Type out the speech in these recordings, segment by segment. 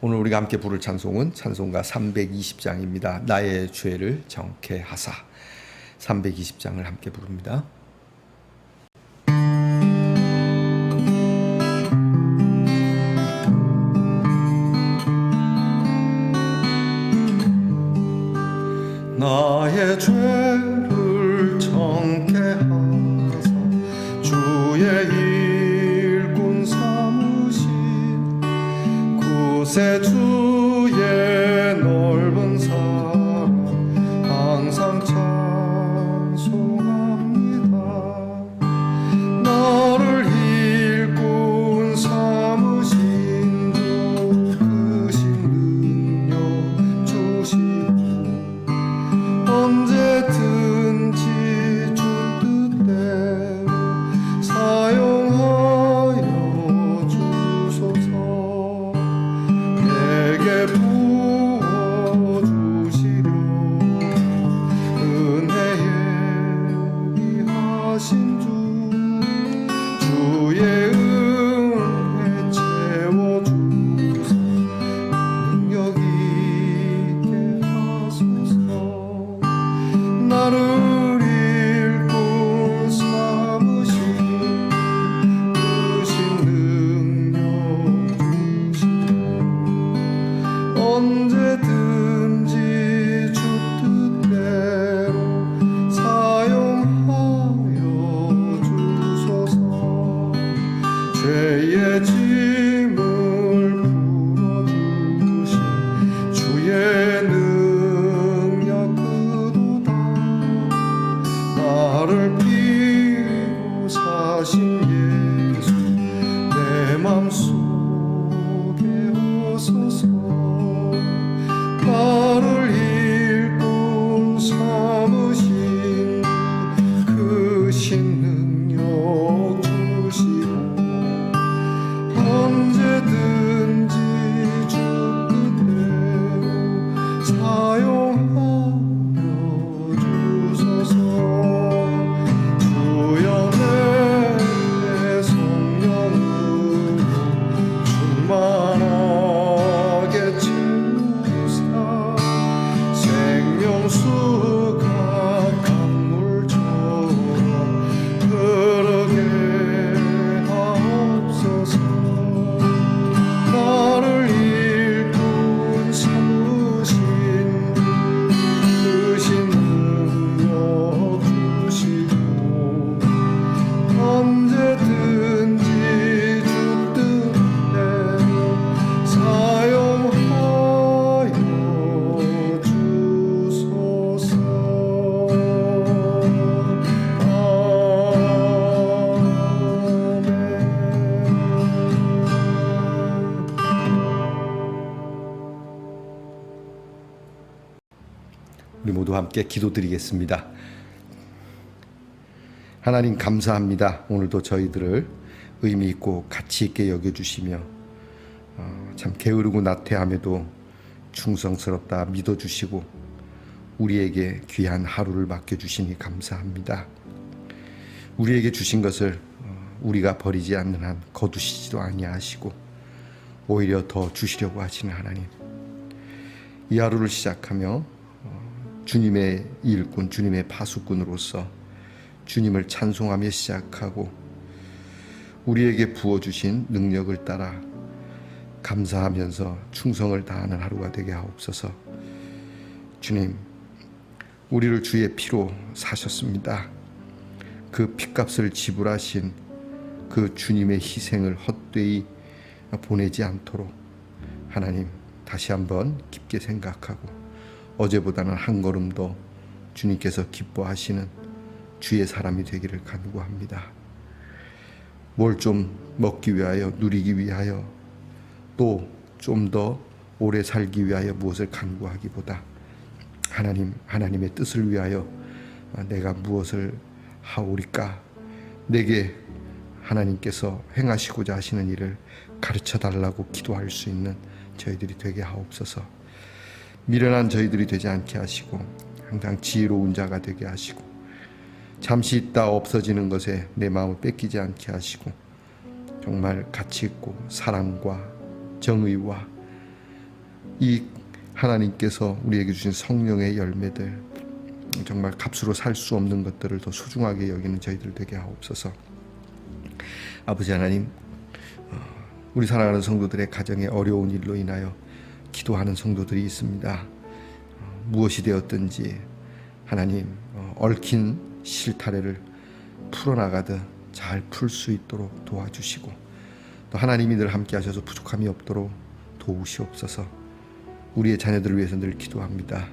오늘 우리가 함께 부를 찬송은 찬송가 320장입니다. 나의 죄를 정케 하사. 320장을 함께 부릅니다. 구세 함께 기도드리겠습니다. 하나님 감사합니다. 오늘도 저희들을 의미 있고 가치 있게 여겨 주시며 어, 참 게으르고 나태함에도 충성스럽다 믿어 주시고 우리에게 귀한 하루를 맡겨 주시니 감사합니다. 우리에게 주신 것을 어, 우리가 버리지 않는 한 거두시지도 아니하시고 오히려 더 주시려고 하시는 하나님. 이 하루를 시작하며 어, 주님의 일꾼, 주님의 파수꾼으로서 주님을 찬송하며 시작하고 우리에게 부어주신 능력을 따라 감사하면서 충성을 다하는 하루가 되게 하옵소서. 주님, 우리를 주의 피로 사셨습니다. 그 피값을 지불하신 그 주님의 희생을 헛되이 보내지 않도록 하나님 다시 한번 깊게 생각하고 어제보다는 한 걸음 더 주님께서 기뻐하시는 주의 사람이 되기를 간구합니다. 뭘 좀 먹기 위하여 누리기 위하여 또 좀 더 오래 살기 위하여 무엇을 간구하기보다 하나님 하나님의 뜻을 위하여 내가 무엇을 하오리까 내게 하나님께서 행하시고자 하시는 일을 가르쳐 달라고 기도할 수 있는 저희들이 되게 하옵소서. 미련한 저희들이 되지 않게 하시고 항상 지혜로운 자가 되게 하시고 잠시 있다 없어지는 것에 내 마음을 뺏기지 않게 하시고 정말 가치 있고 사랑과 정의와 이 하나님께서 우리에게 주신 성령의 열매들 정말 값으로 살 수 없는 것들을 더 소중하게 여기는 저희들 되게 하옵소서. 아버지 하나님, 어, 우리 사랑하는 성도들의 가정에 어려운 일로 인하여 기도하는 성도들이 있습니다. 어, 무엇이 되었든지 하나님 어, 얽힌 실타래를 풀어나가듯 잘 풀 수 있도록 도와주시고 또 하나님이 늘 함께 하셔서 부족함이 없도록 도우시옵소서. 우리의 자녀들을 위해서 늘 기도합니다.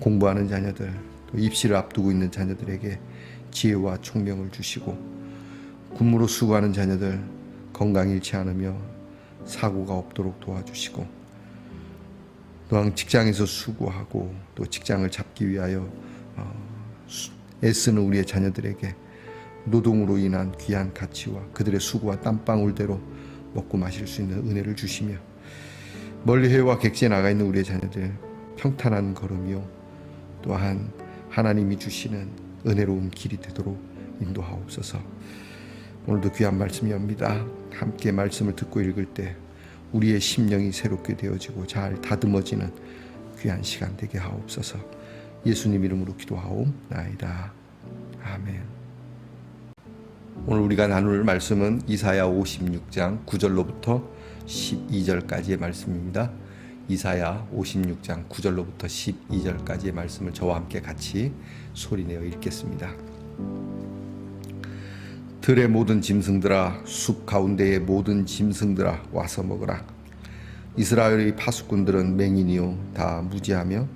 공부하는 자녀들, 또 입시를 앞두고 있는 자녀들에게 지혜와 총명을 주시고 군무로 수고하는 자녀들 건강 잃지 않으며 사고가 없도록 도와주시고 또한 직장에서 수고하고 또 직장을 잡기 위하여 어, 수- 애쓰는 우리의 자녀들에게 노동으로 인한 귀한 가치와 그들의 수고와 땀방울대로 먹고 마실 수 있는 은혜를 주시며 멀리 해외와 객지에 나가 있는 우리의 자녀들 평탄한 걸음이요 또한 하나님이 주시는 은혜로운 길이 되도록 인도하옵소서. 오늘도 귀한 말씀이 옵니다. 함께 말씀을 듣고 읽을 때 우리의 심령이 새롭게 되어지고 잘 다듬어지는 귀한 시간 되게 하옵소서. 예수님 이름으로 기도하옵나이다. 아멘. 오늘 우리가 나눌 말씀은 이사야 56장 9절로부터 12절까지의 말씀입니다. 이사야 56장 9절로부터 12절까지의 말씀을 저와 함께 같이 소리내어 읽겠습니다. 들의 모든 짐승들아 숲 가운데의 모든 짐승들아 와서 먹으라. 이스라엘의 파수꾼들은 맹인이요 다 무지하며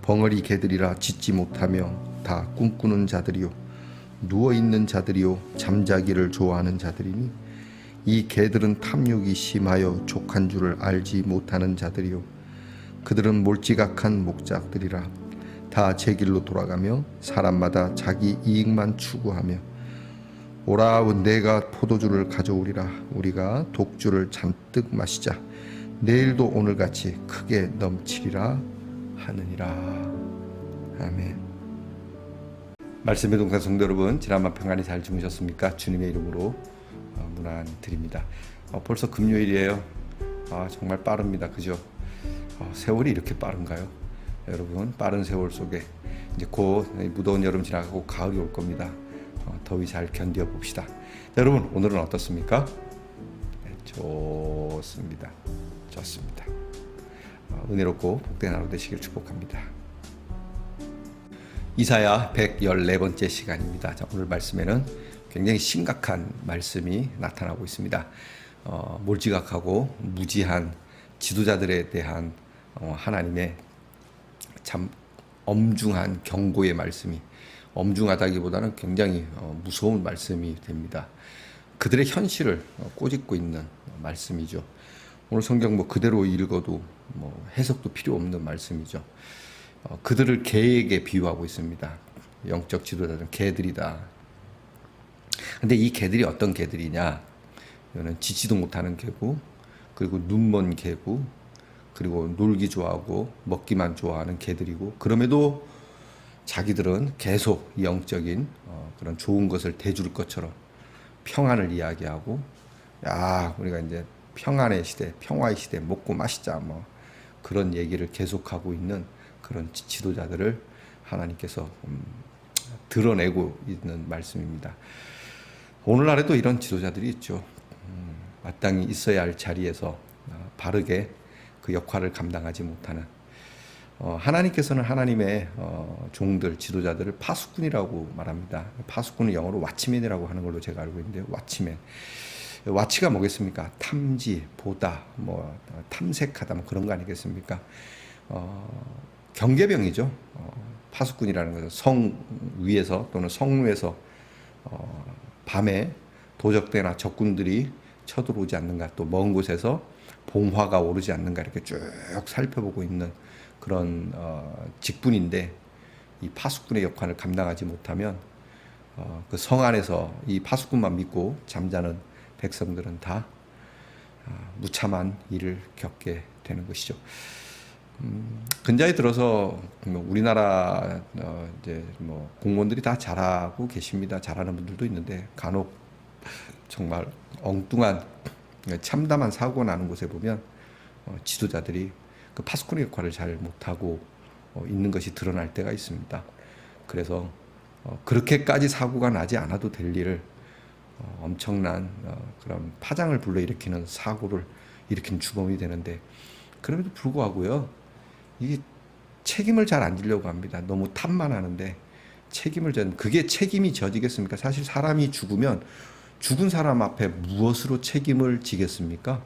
벙어리 개들이라 짖지 못하며 다 꿈꾸는 자들이요 누워 있는 자들이요 잠자기를 좋아하는 자들이니 이 개들은 탐욕이 심하여 족한 줄을 알지 못하는 자들이요 그들은 몰지각한 목작들이라 다 제 길로 돌아가며 사람마다 자기 이익만 추구하며 오라 내가 포도주를 가져오리라. 우리가 독주를 잔뜩 마시자. 내일도 오늘같이 크게 넘치리라 하느니라. 아멘. 말씀의 동산 성도 여러분 지난밤 평안히 잘 주무셨습니까? 주님의 이름으로 어, 문안 드립니다. 어, 벌써 금요일이에요. 아 정말 빠릅니다. 그죠? 어, 세월이 이렇게 빠른가요? 여러분 빠른 세월 속에 이제 곧 무더운 여름 지나가고 가을이 올 겁니다. 어, 더위 잘 견뎌 봅시다. 여러분 오늘은 어떻습니까? 네, 좋습니다. 좋습니다. 어, 은혜롭고 복된 하루 되시길 축복합니다. 이사야 114번째 시간입니다. 자, 오늘 말씀에는 굉장히 심각한 말씀이 나타나고 있습니다. 어, 몰지각하고 무지한 지도자들에 대한 어, 하나님의 참 엄중한 경고의 말씀이 엄중하다기보다는 굉장히 어, 무서운 말씀이 됩니다. 그들의 현실을 어, 꼬집고 있는 말씀이죠. 오늘 성경 뭐 그대로 읽어도 뭐 해석도 필요 없는 말씀이죠. 어, 그들을 개에게 비유하고 있습니다. 영적 지도자들은 개들이다. 근데 이 개들이 어떤 개들이냐? 이거는 지지도 못하는 개고, 그리고 눈먼 개고, 그리고 놀기 좋아하고 먹기만 좋아하는 개들이고, 그럼에도 자기들은 계속 영적인 어, 그런 좋은 것을 대줄 것처럼 평안을 이야기하고 야 우리가 이제 평안의 시대, 평화의 시대 먹고 마시자 뭐 그런 얘기를 계속하고 있는 그런 지- 지도자들을 하나님께서 음, 드러내고 있는 말씀입니다. 오늘날에도 이런 지도자들이 있죠. 음, 마땅히 있어야 할 자리에서 어, 바르게 그 역할을 감당하지 못하는 어, 하나님께서는 하나님의 어, 어, 종들 지도자들을 파수꾼이라고 말합니다. 파수꾼은 영어로 와치맨이라고 하는 걸로 제가 알고 있는데 와치맨. 와치가 뭐겠습니까? 탐지, 보다, 뭐 탐색하다, 뭐 그런 거 아니겠습니까? 어, 경계병이죠. 어, 파수꾼이라는 것은 성 위에서 또는 성 위에서 어, 밤에 도적대나 적군들이 쳐들어오지 않는가, 또 먼 곳에서 봉화가 오르지 않는가 이렇게 쭉 살펴보고 있는 그런 어, 직분인데 이 파수꾼의 역할을 감당하지 못하면 어, 그 성 안에서 이 파수꾼만 믿고 잠자는 백성들은 다 아, 무참한 일을 겪게 되는 것이죠. 음, 근자에 들어서 뭐 우리나라 어, 이제 뭐 공무원들이 다 잘하고 계십니다. 잘하는 분들도 있는데 간혹 정말 엉뚱한 참담한 사고가 나는 곳에 보면 어, 지도자들이 그 파수꾼의 역할을 잘 못하고 어, 있는 것이 드러날 때가 있습니다. 그래서 어, 그렇게까지 사고가 나지 않아도 될 일을 어, 엄청난 어, 그런 파장을 불러일으키는 사고를 일으킨 주범이 되는데 그럼에도 불구하고요 이게 책임을 잘 안 지려고 합니다. 너무 탓만 하는데 책임을 전 그게 책임이 져지겠습니까? 사실 사람이 죽으면 죽은 사람 앞에 무엇으로 책임을 지겠습니까?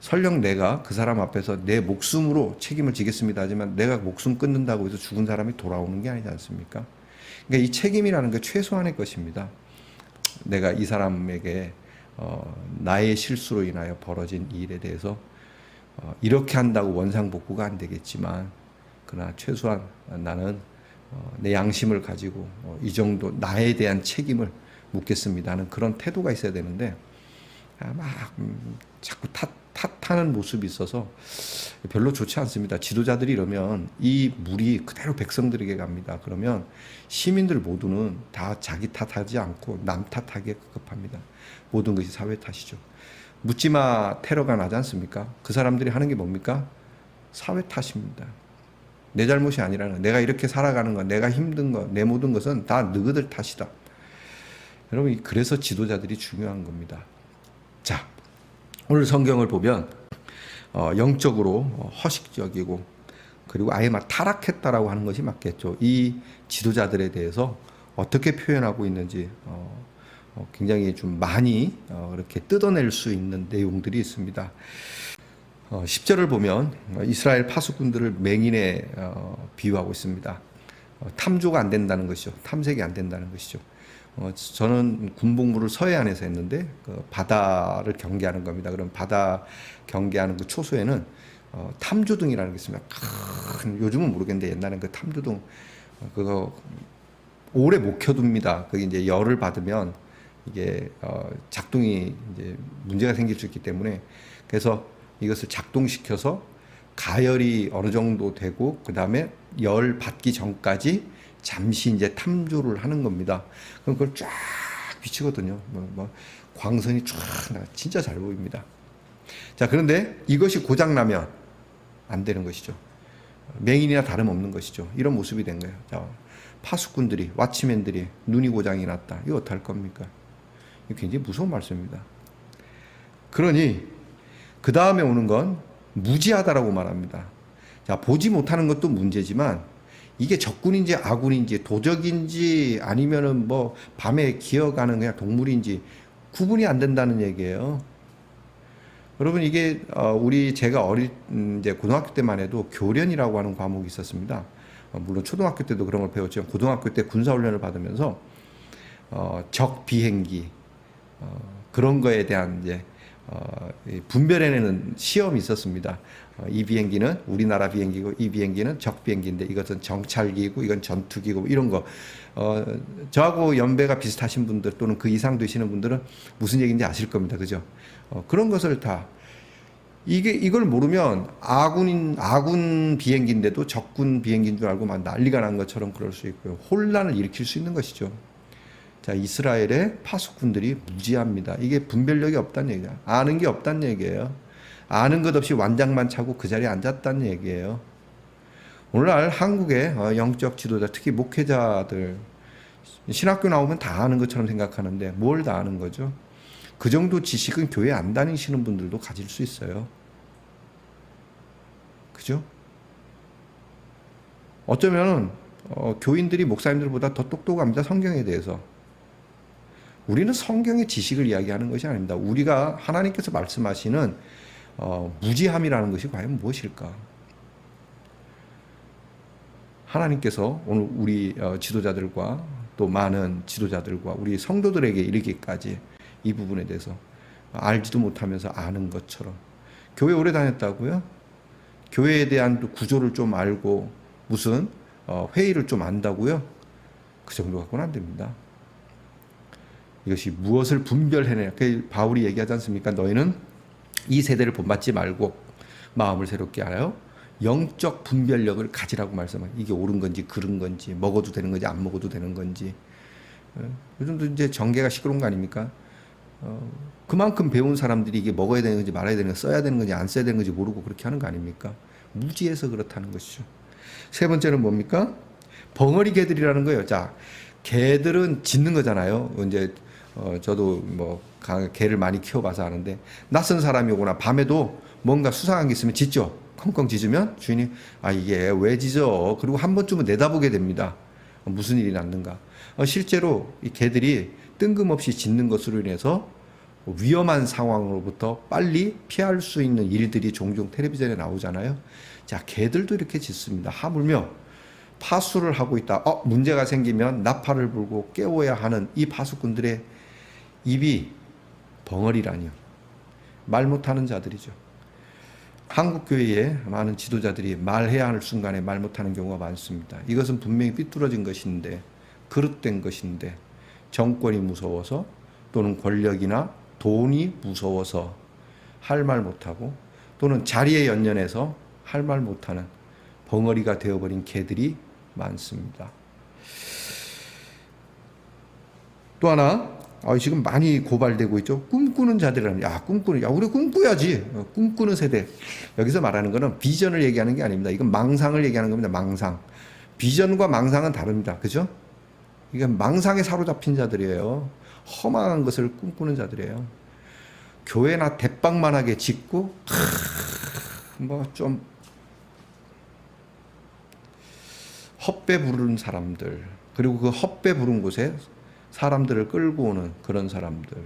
설령 내가 그 사람 앞에서 내 목숨으로 책임을 지겠습니다 하지만 내가 목숨 끊는다고 해서 죽은 사람이 돌아오는 게 아니지 않습니까? 그러니까 이 책임이라는 게 최소한의 것입니다. 내가 이 사람에게 어, 나의 실수로 인하여 벌어진 이 일에 대해서 어, 이렇게 한다고 원상복구가 안 되겠지만 그러나 최소한 나는 어, 내 양심을 가지고 어, 이 정도 나에 대한 책임을 묻겠습니다는 그런 태도가 있어야 되는데 아, 막 음, 자꾸 탓, 탓하는 모습이 있어서 별로 좋지 않습니다. 지도자들이 이러면 이 물이 그대로 백성들에게 갑니다. 그러면 시민들 모두는 다 자기 탓하지 않고 남 탓하기에 급급합니다. 모든 것이 사회 탓이죠. 묻지마 테러가 나지 않습니까? 그 사람들이 하는 게 뭡니까? 사회 탓입니다. 내 잘못이 아니라는 내가 이렇게 살아가는 것, 내가 힘든 것, 내 모든 것은 다 너희들 탓이다. 여러분 그래서 지도자들이 중요한 겁니다. 자, 오늘 성경을 보면 어, 영적으로 허식적이고 그리고 아예 막 타락했다라고 하는 것이 맞겠죠. 이 지도자들에 대해서 어떻게 표현하고 있는지 어, 어, 굉장히 좀 많이 어, 이렇게 뜯어낼 수 있는 내용들이 있습니다. 어, 10절을 보면 이스라엘 파수꾼들을 맹인에 어, 비유하고 있습니다. 어, 탐조가 안 된다는 것이죠. 탐색이 안 된다는 것이죠. 어, 저는 군복무를 서해안에서 했는데 그 바다를 경계하는 겁니다. 그럼 바다 경계하는 그 초소에는 어, 탐조등이라는 게 있습니다. 큰 요즘은 모르겠는데 옛날엔 그 탐조등 어, 그거 오래 못 켜둡니다. 그게 이제 열을 받으면 이게 어, 작동이 이제 문제가 생길 수 있기 때문에 그래서 이것을 작동시켜서 가열이 어느 정도 되고 그 다음에 열 받기 전까지 잠시 이제 탐조를 하는 겁니다. 그럼 그걸 쫙 비치거든요. 뭐, 뭐 광선이 쫙 나, 진짜 잘 보입니다. 자 그런데 이것이 고장 나면 안 되는 것이죠. 맹인이나 다름없는 것이죠. 이런 모습이 된 거예요. 자, 파수꾼들이 와치맨들이 눈이 고장이 났다. 이거 어떡할 겁니까? 이거 굉장히 무서운 말씀입니다. 그러니 그 다음에 오는 건 무지하다라고 말합니다. 자 보지 못하는 것도 문제지만 이게 적군인지 아군인지 도적인지 아니면은 뭐 밤에 기어가는 그냥 동물인지 구분이 안 된다는 얘기예요. 여러분 이게 어, 우리 제가 어릴 음, 이제 고등학교 때만 해도 교련이라고 하는 과목이 있었습니다. 어, 물론 초등학교 때도 그런 걸 배웠지만 고등학교 때 군사 훈련을 받으면서 어, 적 비행기 어, 그런 거에 대한 이제 분별해내는 시험이 있었습니다. 어, 이 비행기는 우리나라 비행기고 이 비행기는 적 비행기인데 이것은 정찰기고 이건 전투기고 뭐 이런 거. 어, 저하고 연배가 비슷하신 분들 또는 그 이상 되시는 분들은 무슨 얘기인지 아실 겁니다. 그죠? 어, 그런 것을 다 이게 이걸 모르면 아군인 아군 비행기인데도 적군 비행기인 줄 알고 막 난리가 난 것처럼 그럴 수 있고요. 혼란을 일으킬 수 있는 것이죠. 자, 이스라엘의 파수꾼들이 무지합니다. 이게 분별력이 없다는 얘기야. 아는 게 없다는 얘기예요. 아는 것 없이 완장만 차고 그 자리에 앉았다는 얘기예요. 오늘날 한국의 어, 영적 지도자, 특히 목회자들, 신학교 나오면 다 아는 것처럼 생각하는데 뭘 다 아는 거죠? 그 정도 지식은 교회 안 다니시는 분들도 가질 수 있어요. 그죠? 어쩌면 어, 교인들이 목사님들보다 더 똑똑합니다. 성경에 대해서. 우리는 성경의 지식을 이야기하는 것이 아닙니다. 우리가 하나님께서 말씀하시는 어, 무지함이라는 것이 과연 무엇일까? 하나님께서 오늘 우리 어, 지도자들과 또 많은 지도자들과 우리 성도들에게 이르기까지 이 부분에 대해서 알지도 못하면서 아는 것처럼 교회 오래 다녔다고요? 교회에 대한 또 구조를 좀 알고 무슨 어, 회의를 좀 안다고요? 그 정도 갖고는 안 됩니다. 이것이 무엇을 분별해내냐. 그 바울이 얘기하지 않습니까? 너희는 이 세대를 본받지 말고 마음을 새롭게 하여 영적 분별력을 가지라고 말씀합니다. 이게 옳은 건지 그른 건지 먹어도 되는 건지 안 먹어도 되는 건지 어, 요즘도 이제 정계가 시끄러운 거 아닙니까? 어, 그만큼 배운 사람들이 이게 먹어야 되는 건지 말아야 되는 건지 써야 되는 건지 안 써야 되는 건지 모르고 그렇게 하는 거 아닙니까? 무지해서 그렇다는 것이죠. 세 번째는 뭡니까? 벙어리 개들이라는 거예요. 자, 개들은 짖는 거잖아요. 이제 어, 저도 뭐 가- 개를 많이 키워봐서 아는데 낯선 사람이 오거나 밤에도 뭔가 수상한 게 있으면 짖죠. 컹컹 짖으면 주인이 아 이게 왜 짖어? 그리고 한 번쯤은 내다보게 됩니다. 어, 무슨 일이 났는가? 어, 실제로 이 개들이 뜬금없이 짖는 것으로 인해서 위험한 상황으로부터 빨리 피할 수 있는 일들이 종종 텔레비전에 나오잖아요. 자, 개들도 이렇게 짖습니다. 하물며 파수를 하고 있다. 어, 문제가 생기면 나팔을 불고 깨워야 하는 이 파수꾼들의 입이 벙어리라니요. 말 못하는 자들이죠. 한국 교회에 많은 지도자들이 말해야 할 순간에 말 못하는 경우가 많습니다. 이것은 분명히 삐뚤어진 것인데 그릇된 것인데 정권이 무서워서 또는 권력이나 돈이 무서워서 할 말 못하고 또는 자리에 연연해서 할 말 못하는 벙어리가 되어버린 개들이 많습니다. 또 하나 아, 지금 많이 고발되고 있죠. 꿈꾸는 자들이라는 야 꿈꾸는 야 우리 꿈꾸야지 어, 꿈꾸는 세대 여기서 말하는 거는 비전을 얘기하는 게 아닙니다. 이건 망상을 얘기하는 겁니다. 망상 비전과 망상은 다릅니다. 그죠? 이건 망상에 사로잡힌 자들이에요. 허망한 것을 꿈꾸는 자들이에요. 교회나 대빵만하게 짓고 뭐 좀 헛배 부르는 사람들 그리고 그 헛배 부른 곳에 사람들을 끌고 오는 그런 사람들.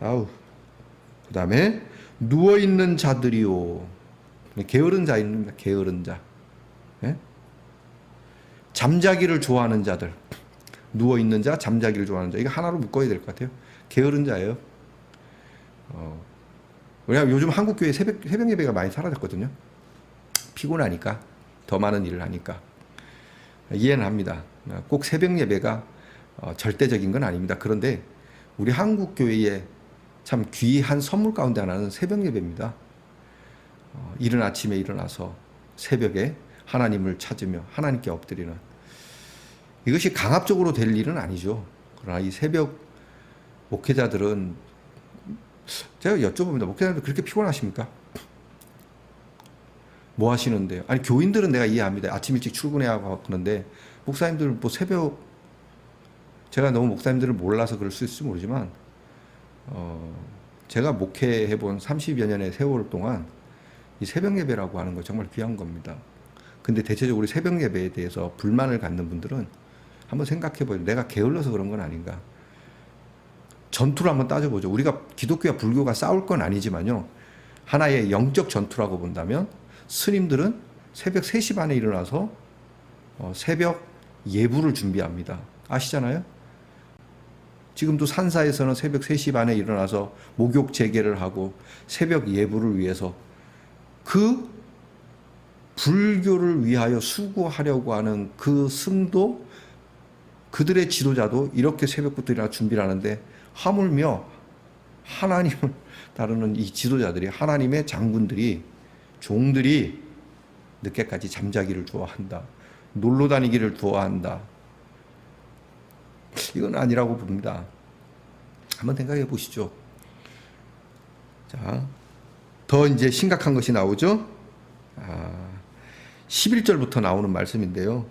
아우. 그 다음에 누워 있는 자들이요. 게으른 자입니다. 게으른 자. 예? 잠자기를 좋아하는 자들. 누워 있는 자, 잠자기를 좋아하는 자. 이거 하나로 묶어야 될 것 같아요. 게으른 자예요. 어. 왜냐하면 요즘 한국 교회 새벽 새벽 예배가 많이 사라졌거든요. 피곤하니까 더 많은 일을 하니까 이해는 합니다. 꼭 새벽 예배가 어, 절대적인 건 아닙니다. 그런데 우리 한국 교회의 참 귀한 선물 가운데 하나는 새벽 예배입니다. 어, 이른 아침에 일어나서 새벽에 하나님을 찾으며 하나님께 엎드리는 이것이 강압적으로 될 일은 아니죠. 그러나 이 새벽 목회자들은 제가 여쭤봅니다. 목회자들 그렇게 피곤하십니까? 뭐 하시는데요? 아니 교인들은 내가 이해합니다. 아침 일찍 출근해야 하고 그런데 목사님들 뭐 새벽 제가 너무 목사님들을 몰라서 그럴 수 있을지 모르지만 어 제가 목회해 본 30여 년의 세월 동안 이 새벽 예배라고 하는 거 정말 귀한 겁니다. 근데 대체적으로 새벽 예배에 대해서 불만을 갖는 분들은 한번 생각해 보죠. 내가 게을러서 그런 건 아닌가? 전투를 한번 따져보죠. 우리가 기독교와 불교가 싸울 건 아니지만요. 하나의 영적 전투라고 본다면 스님들은 새벽 3시 반에 일어나서 어, 새벽 예불을 준비합니다. 아시잖아요? 지금도 산사에서는 새벽 3시 반에 일어나서 목욕 재개를 하고 새벽 예불을 위해서 그 불교를 위하여 수고하려고 하는 그 승도 그들의 지도자도 이렇게 새벽부터 일어나 준비를 하는데 하물며 하나님을 다루는 이 지도자들이 하나님의 장군들이 종들이 늦게까지 잠자기를 좋아한다. 놀러 다니기를 좋아한다. 이건 아니라고 봅니다. 한번 생각해 보시죠. 자, 더 이제 심각한 것이 나오죠. 아, 11절부터 나오는 말씀인데요.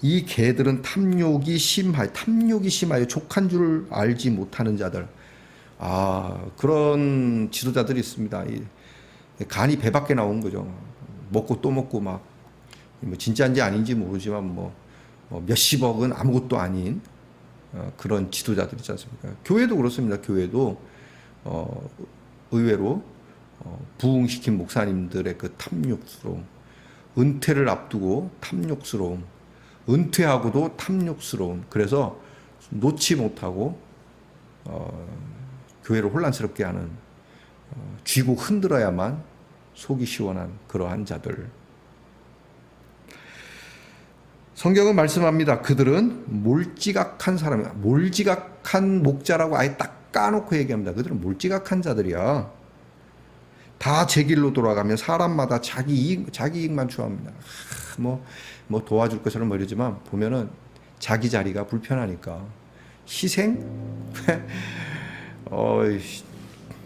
이 개들은 탐욕이 심하여 탐욕이 심하여 족한 줄 알지 못하는 자들. 아, 그런 지도자들이 있습니다. 이 간이 배 밖에 나온 거죠. 먹고 또 먹고 막 뭐 진짜인지 아닌지 모르지만 뭐, 뭐 몇십억은 아무것도 아닌 어, 그런 지도자들 있지 않습니까? 교회도 그렇습니다. 교회도 어, 의외로 어, 부흥시킨 목사님들의 그 탐욕스러움, 은퇴를 앞두고 탐욕스러움, 은퇴하고도 탐욕스러움. 그래서 놓지 못하고 어, 교회를 혼란스럽게 하는 어, 쥐고 흔들어야만 속이 시원한 그러한 자들. 성경은 말씀합니다. 그들은 몰지각한 사람이야. 몰지각한 목자라고 아예 딱 까놓고 얘기합니다. 그들은 몰지각한 자들이야. 다 제 길로 돌아가면 사람마다 자기 이익, 자기 이익만 추구합니다. 하, 뭐, 뭐 도와줄 것처럼 뭐 이러지만 보면은 자기 자리가 불편하니까 희생? 어이,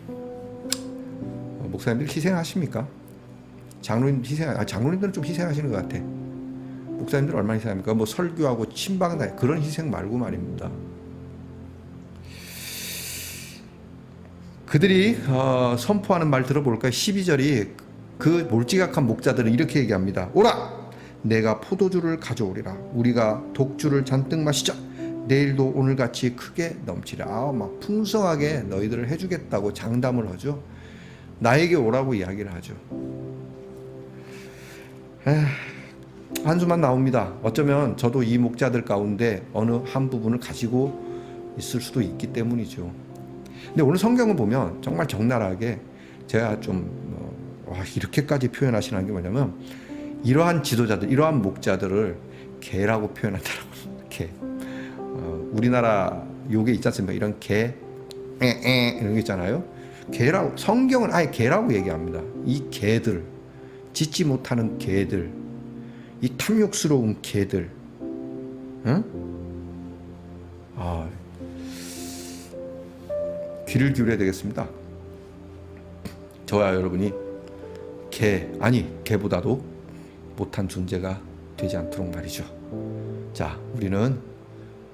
어, 목사님들 희생하십니까? 장로님 희생, 아, 장로님들은 좀 희생하시는 것 같아. 목사님들 얼마나 희생합니까? 뭐 설교하고 침방다 그런 희생 말고 말입니다. 그들이 어, 선포하는 말 들어볼까요? 12절이 그 몰지각한 목자들은 이렇게 얘기합니다. 오라! 내가 포도주를 가져오리라. 우리가 독주를 잔뜩 마시자. 내일도 오늘같이 크게 넘치라. 아, 막 풍성하게 너희들을 해주겠다고 장담을 하죠. 나에게 오라고 이야기를 하죠. 에휴, 한 수만 나옵니다. 어쩌면 저도 이 목자들 가운데 어느 한 부분을 가지고 있을 수도 있기 때문이죠. 근데 오늘 성경을 보면 정말 적나라하게 제가 좀 어, 와, 이렇게까지 표현하시는 게 뭐냐면 이러한 지도자들, 이러한 목자들을 개라고 표현한다라고 개. 어, 우리나라 요게 있지 않습니까? 이런 개, 에 에 이런 게 있잖아요. 개라고 성경은 아예 개라고 얘기합니다. 이 개들, 짖지 못하는 개들, 이 탐욕스러운 개들, 응? 아, 귀를 기울여야 되겠습니다. 저와 여러분이 개 아니 개보다도 못한 존재가 되지 않도록 말이죠. 자, 우리는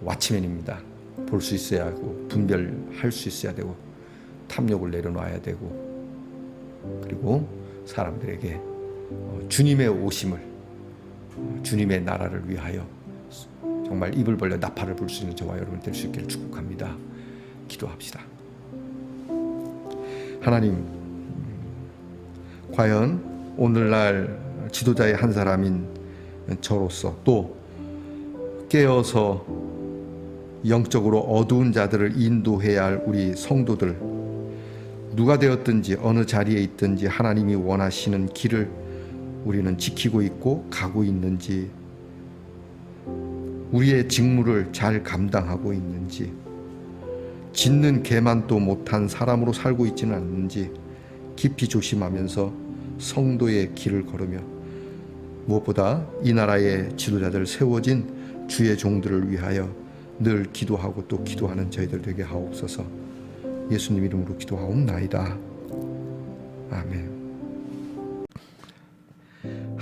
왓치맨입니다. 볼 수 있어야 하고 분별할 수 있어야 되고 탐욕을 내려놔야 되고 그리고 사람들에게 어, 주님의 오심을 어, 주님의 나라를 위하여 정말 입을 벌려 나팔을 불 수 있는 저와 여러분 될 수 있기를 축복합니다. 기도합시다. 하나님, 음, 과연 오늘날 지도자의 한 사람인 저로서 또 깨어서 영적으로 어두운 자들을 인도해야 할 우리 성도들 누가 되었든지 어느 자리에 있든지 하나님이 원하시는 길을 우리는 지키고 있고 가고 있는지 우리의 직무를 잘 감당하고 있는지 짓는 개만도 못한 사람으로 살고 있지는 않는지 깊이 조심하면서 성도의 길을 걸으며 무엇보다 이 나라의 지도자들 세워진 주의 종들을 위하여 늘 기도하고 또 기도하는 저희들 되게 하옵소서 예수님 이름으로 기도하옵나이다. 아멘.